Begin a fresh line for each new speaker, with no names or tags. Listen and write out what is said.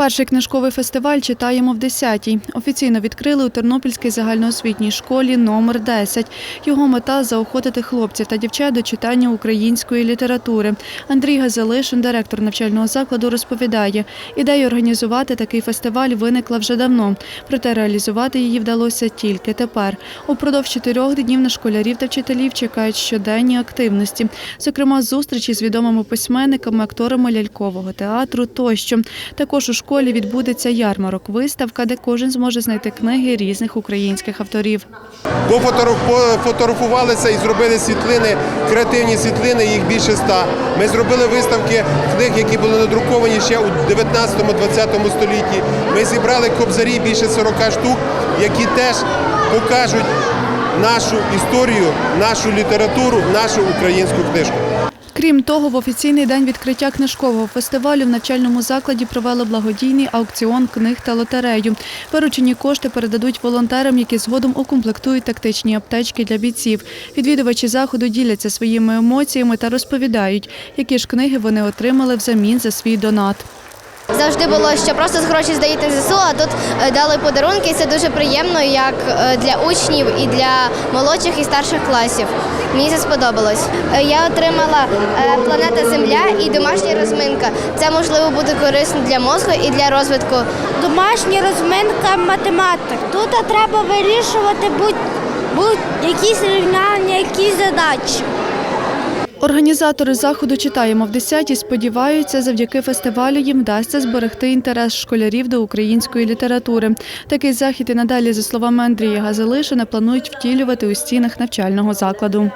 Перший книжковий фестиваль читаємо в 10-й. Офіційно відкрили у Тернопільській загальноосвітній школі номер 10. Його мета заохотити хлопців та дівчат до читання української літератури. Андрій Газалишин, директор навчального закладу, розповідає, ідея організувати такий фестиваль виникла вже давно, проте реалізувати її вдалося тільки тепер. Упродовж чотирьох днів на школярів та вчителів чекають щоденні активності, зокрема зустрічі з відомими письменниками, акторами лялькового театру тощо. Також у школі відбудеться ярмарок, виставка, де кожен зможе знайти книги різних українських авторів.
Пофотограф- Пофотографувалися і зробили світлини, креативні світлини, їх більше ста. Ми зробили виставки книг, які були надруковані ще у 19-20 столітті. Ми зібрали кобзарі більше 40 штук, які теж покажуть нашу історію, нашу літературу, нашу українську книжку.
Крім того, в офіційний день відкриття книжкового фестивалю в навчальному закладі провели благодійний аукціон книг та лотерею. Виручені кошти передадуть волонтерам, які згодом укомплектують тактичні аптечки для бійців. Відвідувачі заходу діляться своїми емоціями та розповідають, які ж книги вони отримали взамін за свій донат.
Завжди було, що просто з гроші здаєте ЗСУ, а тут е, дали подарунки. і Це дуже приємно, як е, для учнів і для молодших і старших класів. Мені це сподобалось. Е, Я отримала планета Земля і домашня розминка. Це можливо буде корисно для мозку і для розвитку.
Домашня розминка математик. Тут треба вирішувати будь- будь-якісь рівняння, якісь задачі.
Організатори заходу читаємо в 10 сподіваються, завдяки фестивалю їм вдасться зберегти інтерес школярів до української літератури. Такий захід і надалі, за словами Андрія Газелишина, планують втілювати у стінах навчального закладу.